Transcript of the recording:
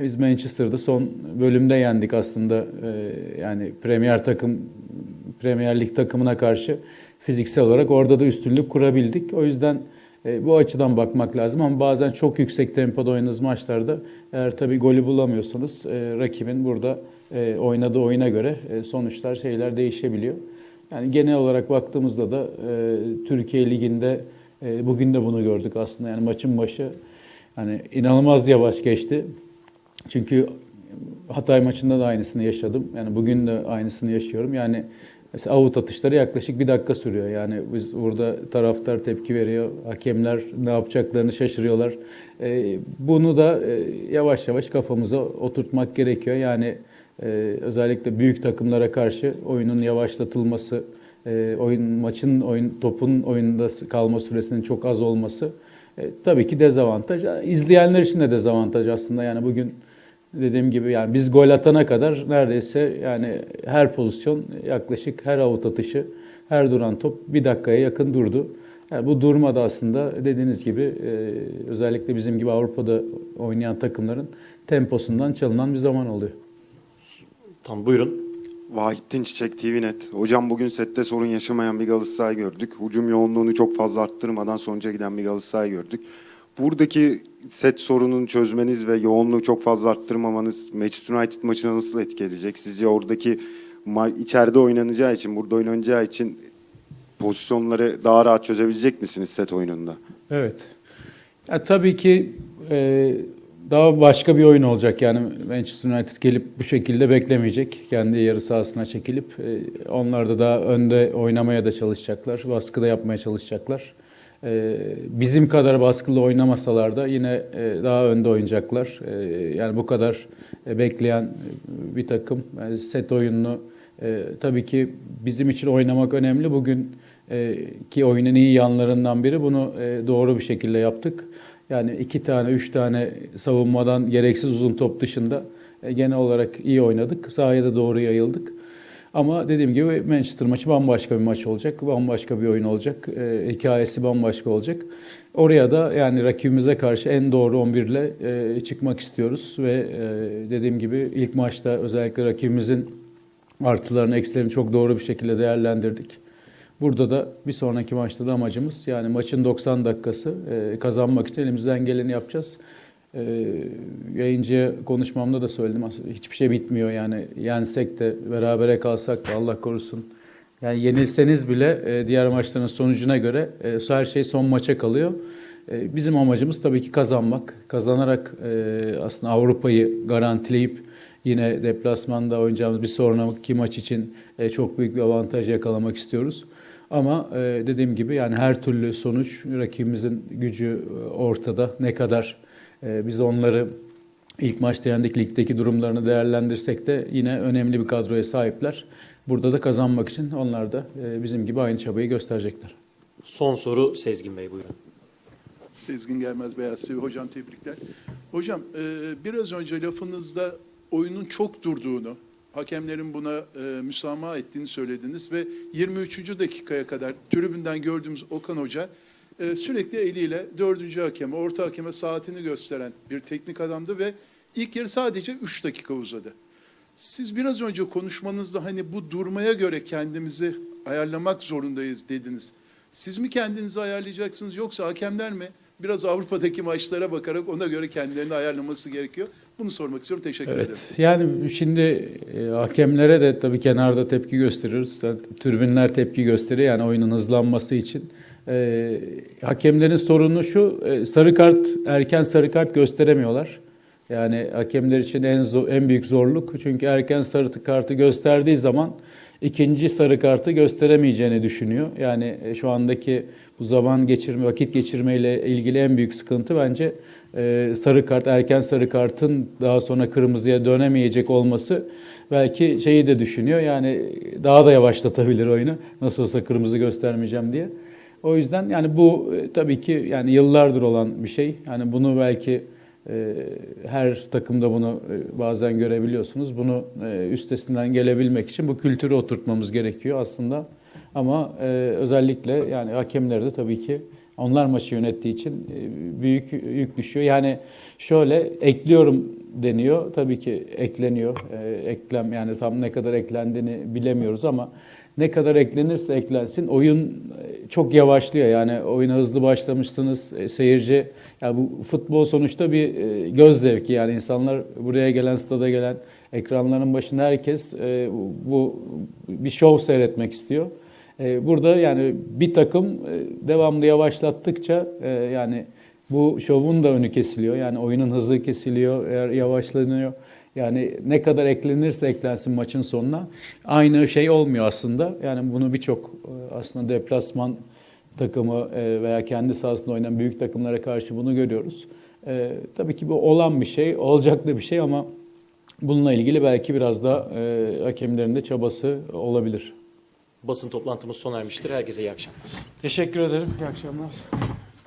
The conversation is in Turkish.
Biz Manchester'da son bölümde yendik aslında. Ee, yani Premier takım Premier Lig takımına karşı fiziksel olarak orada da üstünlük kurabildik. O yüzden e, bu açıdan bakmak lazım ama bazen çok yüksek tempoda oynadığınız maçlarda eğer tabii golü bulamıyorsanız e, rakibin burada e, oynadığı oyuna göre e, sonuçlar şeyler değişebiliyor. Yani genel olarak baktığımızda da e, Türkiye Ligi'nde e, bugün de bunu gördük aslında. Yani maçın başı hani inanılmaz yavaş geçti. Çünkü Hatay maçında da aynısını yaşadım. Yani bugün de aynısını yaşıyorum. Yani mesela avut atışları yaklaşık bir dakika sürüyor. Yani biz burada taraftar tepki veriyor. Hakemler ne yapacaklarını şaşırıyorlar. Ee, bunu da e, yavaş yavaş kafamıza oturtmak gerekiyor. Yani e, özellikle büyük takımlara karşı oyunun yavaşlatılması, e, oyun maçın oyun topun oyunda kalma süresinin çok az olması e, tabii ki dezavantaj. İzleyenler için de dezavantaj aslında. Yani bugün dediğim gibi yani biz gol atana kadar neredeyse yani her pozisyon yaklaşık her avut atışı, her duran top bir dakikaya yakın durdu. Yani bu durma da aslında dediğiniz gibi e, özellikle bizim gibi Avrupa'da oynayan takımların temposundan çalınan bir zaman oluyor. Tam buyurun. Vahittin Çiçek TV Net. Hocam bugün sette sorun yaşamayan bir Galatasaray gördük. Hücum yoğunluğunu çok fazla arttırmadan sonuca giden bir Galatasaray gördük. Buradaki set sorununu çözmeniz ve yoğunluğu çok fazla arttırmamanız Manchester United maçına nasıl etki edecek? Sizce oradaki içeride oynanacağı için, burada oynanacağı için pozisyonları daha rahat çözebilecek misiniz set oyununda? Evet. Ya tabii ki e, daha başka bir oyun olacak. Yani Manchester United gelip bu şekilde beklemeyecek. Kendi yarı sahasına çekilip e, onlar da daha önde oynamaya da çalışacaklar. Baskı da yapmaya çalışacaklar. E, bizim kadar baskılı oynamasalar da yine e, daha önde oynayacaklar. E, yani bu kadar e, bekleyen bir takım set oyununu e, tabii ki bizim için oynamak önemli. Bugün e, ki oyunun iyi yanlarından biri bunu e, doğru bir şekilde yaptık. Yani iki tane, üç tane savunmadan gereksiz uzun top dışında e, genel olarak iyi oynadık. Sahaya da doğru yayıldık. Ama dediğim gibi Manchester maçı bambaşka bir maç olacak. Bambaşka bir oyun olacak. E, hikayesi bambaşka olacak. Oraya da yani rakibimize karşı en doğru 11 ile e, çıkmak istiyoruz. Ve e, dediğim gibi ilk maçta özellikle rakibimizin artılarını, eksilerini çok doğru bir şekilde değerlendirdik. Burada da bir sonraki maçta da amacımız yani maçın 90 dakikası e, kazanmak için elimizden geleni yapacağız. E, yayıncıya konuşmamda da söyledim hiçbir şey bitmiyor yani yensek de berabere kalsak da Allah korusun. Yani yenilseniz bile e, diğer maçların sonucuna göre e, her şey son maça kalıyor. E, bizim amacımız tabii ki kazanmak. Kazanarak e, aslında Avrupa'yı garantileyip yine deplasmanda oynayacağımız bir sonraki maç için çok büyük bir avantaj yakalamak istiyoruz. Ama dediğim gibi yani her türlü sonuç rakibimizin gücü ortada. Ne kadar biz onları ilk maçta yendik ligdeki durumlarını değerlendirsek de yine önemli bir kadroya sahipler. Burada da kazanmak için onlar da e, bizim gibi aynı çabayı gösterecekler. Son soru Sezgin Bey buyurun. Sezgin Gelmez Beyaz TV. Hocam tebrikler. Hocam e, biraz önce lafınızda oyunun çok durduğunu, hakemlerin buna e, müsamaha ettiğini söylediniz ve 23. dakikaya kadar tribünden gördüğümüz Okan Hoca e, sürekli eliyle dördüncü hakeme, orta hakeme saatini gösteren bir teknik adamdı ve ilk yarı sadece 3 dakika uzadı. Siz biraz önce konuşmanızda hani bu durmaya göre kendimizi ayarlamak zorundayız dediniz. Siz mi kendinizi ayarlayacaksınız yoksa hakemler mi? Biraz Avrupa'daki maçlara bakarak ona göre kendilerini ayarlaması gerekiyor. Bunu sormak istiyorum. Teşekkür ederim. Evet. Yani şimdi e, hakemlere de tabii kenarda tepki gösteriyoruz. Tribünler tepki gösteriyor yani oyunun hızlanması için. E, hakemlerin sorunu şu, e, sarı kart, erken sarı kart gösteremiyorlar. Yani hakemler için en zor, en büyük zorluk çünkü erken sarı kartı gösterdiği zaman ikinci sarı kartı gösteremeyeceğini düşünüyor. Yani e, şu andaki bu zaman geçirme, vakit geçirme ile ilgili en büyük sıkıntı bence e, sarı kart, erken sarı kartın daha sonra kırmızıya dönemeyecek olması belki şeyi de düşünüyor. Yani daha da yavaşlatabilir oyunu. Nasıl olsa kırmızı göstermeyeceğim diye. O yüzden yani bu e, tabii ki yani yıllardır olan bir şey. Yani bunu belki e, her takımda bunu e, bazen görebiliyorsunuz. Bunu üstesinden gelebilmek için bu kültürü oturtmamız gerekiyor aslında. Ama özellikle yani hakemleri de tabii ki Onlar maçı yönettiği için e, büyük yük düşüyor. Yani şöyle ekliyorum deniyor. Tabii ki ekleniyor. E, eklem yani tam ne kadar eklendiğini bilemiyoruz ama ne kadar eklenirse eklensin oyun e, çok yavaşlıyor. Yani oyuna hızlı başlamışsınız. Seyirci yani bu futbol sonuçta bir göz zevki. Yani insanlar buraya gelen, stada gelen ekranların başında herkes bu bir şov seyretmek istiyor. E, Burada yani bir takım e, devamlı yavaşlattıkça e, yani bu şovun da önü kesiliyor. Yani oyunun hızı kesiliyor, eğer yavaşlanıyor. Yani ne kadar eklenirse eklensin maçın sonuna aynı şey olmuyor aslında. Yani bunu birçok aslında deplasman takımı veya kendi sahasında oynayan büyük takımlara karşı bunu görüyoruz. Tabii ki bu olan bir şey, olacak da bir şey ama bununla ilgili belki biraz da hakemlerin de çabası olabilir. Basın toplantımız sona ermiştir. Herkese iyi akşamlar. Teşekkür ederim. İyi akşamlar.